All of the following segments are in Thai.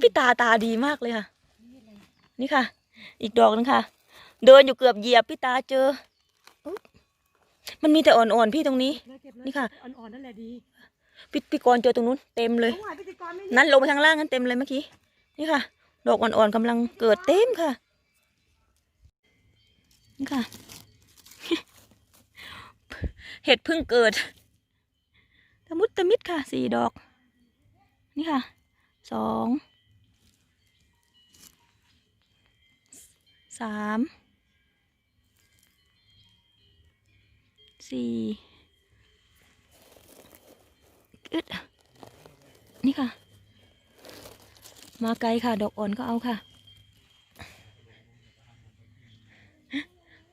พี่ตาตาดีมากเลยค่ะ นี่ค่ะ อีกดอกนึงค่ะ เดินอยู่เกือบเหยียบพี่ตาเจออุ๊ยมันมีแต่อ่อนๆพี่ตรงนี้เลยเก็บเลยนี่ค่ะ อ่อนๆนั่นแหละดีพี่พี่กรณ์เจอตรงนู้นเต็มเลยเอาหวานพิธีกรไม่นั้นลงไปข้างล่างนั้นเต็มเลยเมื่อกี้ นี่ค่ะ ดอกอ่อนๆกำลังเกิดเต็มค่ะ นี่ค่ะ เห็ดเพิ่งเกิดตะมุดตะมิดค่ะสี่ดอก นี่ค่ะ สองสามสี่อึดนี่ค่ะ มาไกลค่ะ ดอกอ่อนก็เอาค่ะ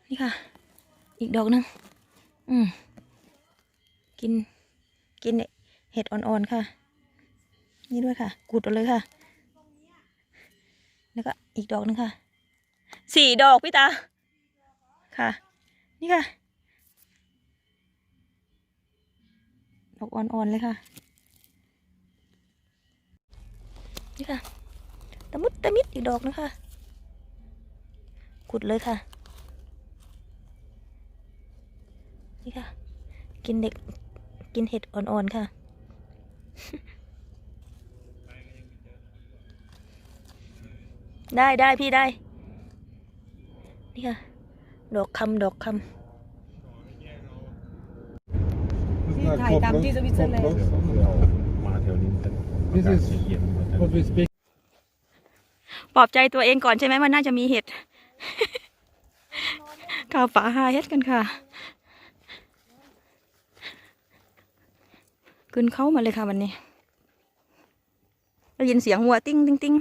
นี่ค่ะ อีกดอกหนึง อืม กิน กินเห็ดอ่อนๆค่ะ นี่ด้วยค่ะ กุดเอาเลยค่ะ แล้วก็อีกดอกหนึงค่ะ สี่ดอกพี่ตา ค่ะ นี่ค่ะ ดอกอ่อนๆเลยค่ะ นี่ค่ะ ตะมุดตะมิดอีกดอกนะคะขุดเลยค่ะ นี่ค่ะ กินเด็ก กินเห็ดอ่อนๆค่ะ ได้ได้พี่ได้ นี่ค่ะ ดอกคำดอกคที่ถ่ายตามที่สวิตเซอร์แลนด์เรามาแถวนี้มัน This is เย็น What we speak ำปลอบใจตัวเองก่อนใช่ไหมว่าน่าจะมีเห็ดข้าวฝาหาเห็ดกันค่ะ ขึ้นเข้ามาเลยค่ะวันนี้ได้ยินเสียงวัวติ้งติ้งติ้ง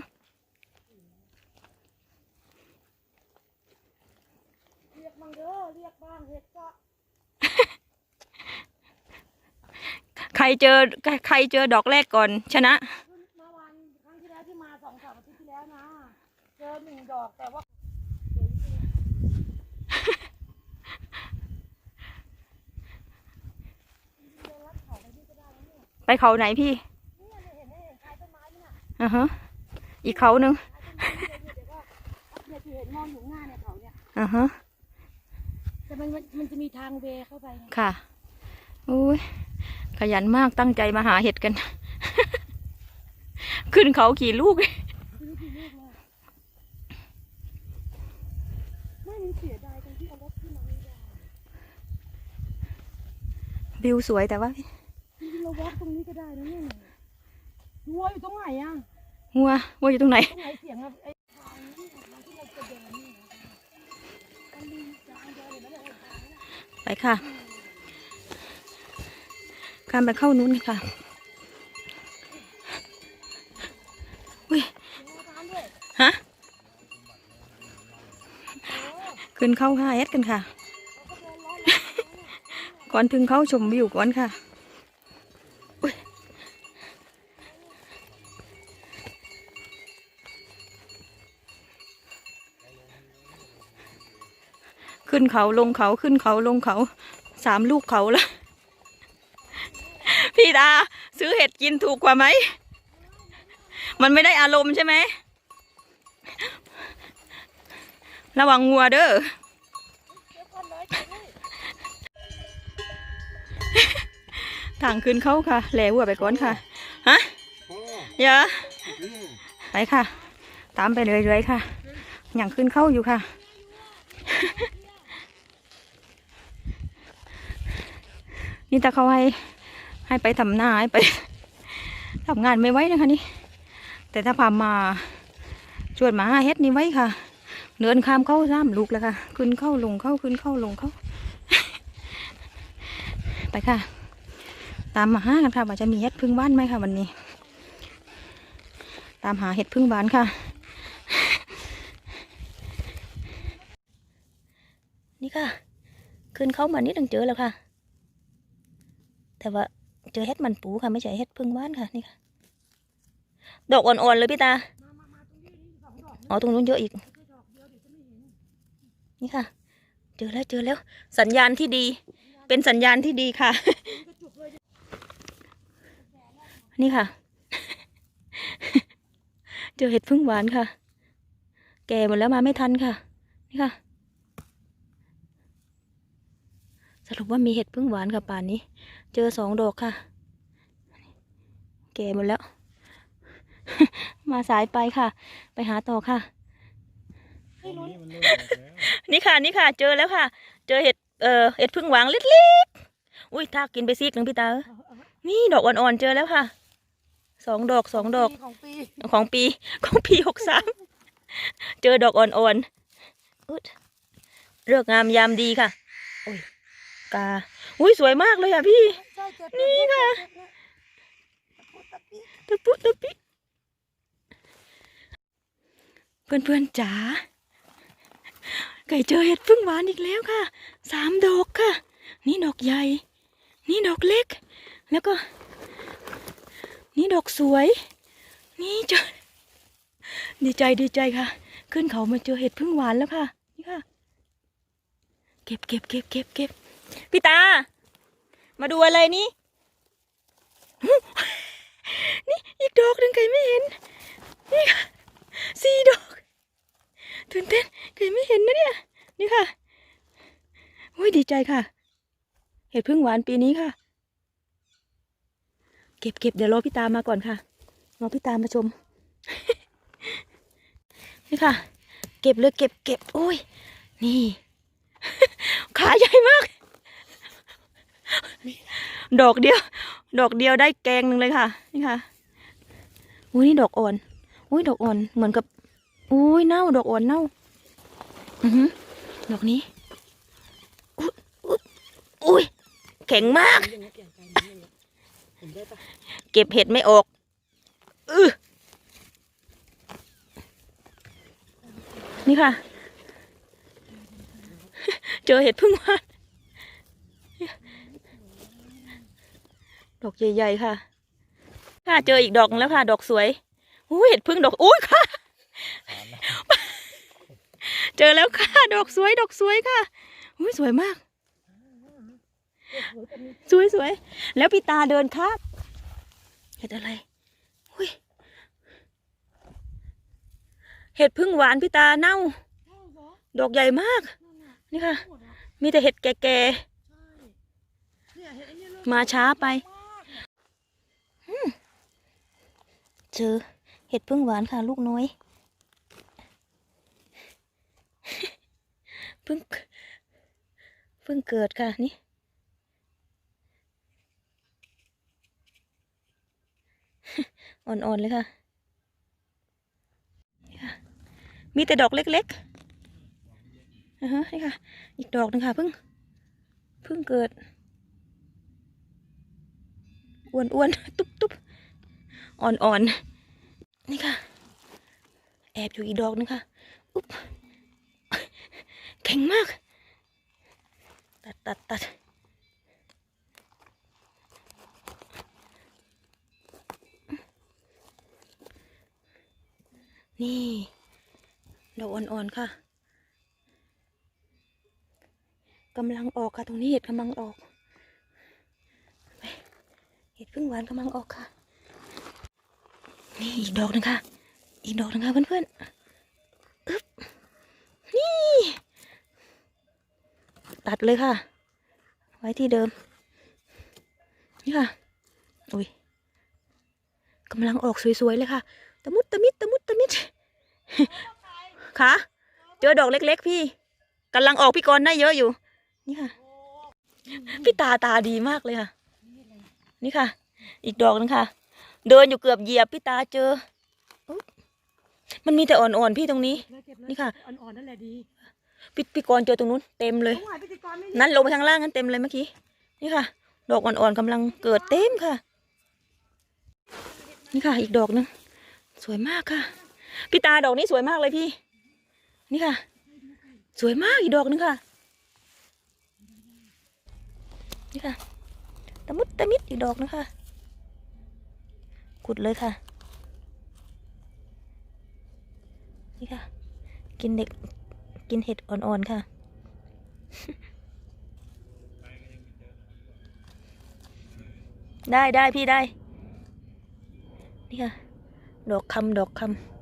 เรียกบ้างเด้อเรียกบ้างเห็ดก็ ใครเจอใครเจอดอกแรกก่อนชนะขึ้นมาวันครั้งที่แล้วที่มาสองสามอาทิตย์ที่แล้วนะ เจอหนึ่งดอกแต่ว่าไปเขาไหนพี่อ่าฮะอีกเขาหนึ่งเนี่ยที่เห็นงอนอยู่ข้างหน้าเนี่ยเขาเนี่ยอ่าฮะแต่มันมันมันจะมีทางเวเข้าไปไงค่ะอุ้ย ขยันมากตั้งใจมาหาเห็ดกัน ขึ้นเขากี่ลูกไม่รู้กี่ลูกเลยไม่มันเสียดายตรงที่เอารถขึ้นมาไม่ได้วิวสวยแต่ว่าจริงๆเราวอล์กตรงนี้ก็ได้นะเนี่ยวัวอยู่ตรงไหนอะหัวหัวอยู่ตรงไหนตรงไหนเสียงอะไอ้ทางนี้ของเราที่เราจะเดินนี่นะมันมีทางเดินอยู่แล้วเนี่ยทางนี้ไปค่ะข้ามไปเข้านู้นค่ะอุ้ยฮะขึ้นเข้าห้าเอสกันค่ะ ก่อนถึงเข้าชมวิวก่อนค่ะอุ๊ยขึ้นเขาลงเขาขึ้นเขาลงเขาสามลูกเขาแล้ว ดา ซื้อเห็ดกินถูกกว่าไหม มันไม่ได้อารมณ์ใช่ไหม ระวังงัวเด้อทางขึ้นเข้าค่ะแหลวัวไปก่อนค่ะ ฮะอย่าไปค่ะ ตามไปเรื่อยๆค่ะ อย่างขึ้นเข้าอยู่ค่ะ นี่ถ้าเขาให้ ให้ไปทำหน้าให้ไปทำงานไม่ไหวนะคะนี่ แต่ถ้าพามาชวนมาหาเฮ็ดนี่ไว้ค่ะเดินข้ามเข้าซ้ำลูกแล้วค่ะ ขึ้นเข้าลงเข้าขึ้นเข้าลงเข้า ไปค่ะ ตามมาหากันค่ะว่าจะมีเห็ดพึ่งบ้านไหมค่ะวันนี้ ตามหาเห็ดพึ่งบ้านค่ะ นี่ค่ะ ขึ้นเข้ามานิดนึงเจอแล้วค่ะ แต่ว่า เจอเห็ดมันปูค่ะ ไม่ใช่เห็ดพึ่งบ้านค่ะนี่ค่ะ ดอกอ่อนๆเลยพี่ตา อ๋อตรงนู้นเยอะอีก นี่ค่ะ เจอแล้วเจอแล้ว สัญญาณที่ดี เป็นสัญญาณที่ดีค่ะ นี่ค่ะ เจอเห็ดพึ่งหวานค่ะ แก่หมดแล้วมาไม่ทันค่ะ นี่ค่ะ สรุปว่ามีเห็ดพึ่งหวานค่ะป่านนี้ เจอสองดอกค่ะ แก่หมดแล้ว มาสายไปค่ะ ไปหาต่อค่ะให้ลุ้นนี่มันเริ่มออกแล้วนี่ค่ะนี่ค่ะ เจอแล้วค่ะ เจอเห็ดเอ่อเห็ดพึ่งหวานเล็กๆอุ้ยถ้ากินไปซีกหนึ่งพี่ตาเอ้ยเอาเอานี่ดอกอ่อนๆเจอแล้วค่ะสองดอกสองดอกของปีของปีของปีหกสามเจอดอกอ่อนๆอุ๊ยเลือกงามยามดีค่ะโอ้ย กาอุ้ยสวยมากเลยอะพี่ใช่เก็บนี่ค่ะเก็บเก็บเก็บตะปุตะปิเพื่อนเพื่อนๆจ๋า ไก่เจอเห็ดพึ่งหวานอีกแล้วค่ะ สามดอกค่ะ นี่ดอกใหญ่ นี่ดอกเล็ก แล้วก็ นี่ดอกสวย นี่เจอ ดีใจดีใจค่ะ ขึ้นเขามาเจอเห็ดพึ่งหวานแล้วค่ะ นี่ค่ะ เก็บเก็บเก็บเก็บเก็บ พี่ตา มาดูอะไรนี่ นี่อีกดอกหนึ่งไก่ไม่เห็น นี่ค่ะสี่ดอก ตื่นเต้นไก่ไม่เห็นนะเนี่ย นี่ค่ะโอ้ยดีใจค่ะ เห็ดพึ่งหวานปีนี้ค่ะ เก็บเก็บเดี๋ยวรอพี่ตามาก่อนค่ะรอพี่ตามมาชม นี่ค่ะ เก็บเลยเก็บเก็บโอ้ย นี่ ขาใหญ่มาก ดอกเดียว ดอกเดียวได้แกงหนึ่งเลยค่ะ นี่ค่ะ อุ้ยนี่ดอกอ่อน อุ้ยดอกอ่อน เหมือนกับ อุ้ยเน่า ดอกอ่อนเน่า อือหือดอกนี้ อุ้ยอุ้ยแข็งมาก เก็บเห็ดไม่ออกอือนี่ค่ะ เจอเห็ดพึ่งวาน ดอกใหญ่ๆค่ะ ค่ะเจออีกดอกแล้วค่ะ ดอกสวยอุ้ยเห็ดพึ่งดอกอุ้ยค่ะ เจอแล้วค่ะ ดอกสวย ดอกสวยค่ะอุ้ยสวยมาก สวยสวยๆแล้วพี่ตาเดินครับเห็ดอะไรอุ้ยเห็ดพึ่งหวานพี่ตาเน่า ดอกใหญ่มาก นี่ค่ะ มีแต่เห็ดแก่ๆมาช้าไป มากเนี่ย เจอเห็ดพึ่งหวานค่ะ ลูกน้อยพิ่งพิ่งเกิดค่ะนี่อ่อนๆเลยค่ะ มีแต่ดอกเล็กๆอ่ฮะนี่ค่ะ อีกดอกหนึงค่ะเพิ่งเพิ่งเกิด อ้วนๆ ตุ๊บๆ อ่อนๆ นี่ค่ะ แอบอยู่อีดอกนึงค่ะอุ๊บแข็งมาก ตัดตัดตัดนี่ดอกอ่อนๆค่ะกำลังออกค่ะตรงนี้เห็ดกำลังออกเห็ดพึ่งหวานกำลังออกค่ะ นี่อีกดอกหนึงค่ะ อีกดอกหนึงค่ะเพื่อนๆอึ๊บนี่ ตัดเลยค่ะ ไว้ที่เดิม นี่ค่ะ อุ้ยกำลังออกสวยๆเลยค่ะ ตะมุดตะมิดตะมุดตะมิดค่ะ เจอดอกเล็กๆพี่กำลังออกพี่กรณ์ได้เยอะอยู่ นี่ค่ะ พี่ตาตาดีมากเลยค่ะ นี่ค่ะ อีกดอกหนึงค่ะ เดินอยู่เกือบเหยียบพี่ตาเจออุ๊ยมันมีแต่อ่อนๆพี่ตรงนี้เลยเก็บเลยนี่ค่ะ อ่อนๆนั่นแหละดี พี่พี่กรณ์เจอตรงนู้นเต็มเลยเอาหวานพิธีกรไม่นั่นลงไปทางล่างนั้นเต็มเลยเมื่อกี้ นี่ค่ะ ดอกอ่อนๆกำลังเกิดเต็มค่ะ นี่ค่ะ อีกดอกหนึง สวยมากค่ะ พี่ตาดอกนี้สวยมากเลยพี่ นี่ค่ะ สวยมากอีกดอกหนึงค่ะ นี่ค่ะตะมุดตะมิดอีกดอกหนึงค่ะ ขุดเลยค่ะ นี่ค่ะ กินเด็กกินเห็ดอ่อนๆค่ะ ได้ได้พี่ได้ นี่ค่ะ ดอกคำดอกคำ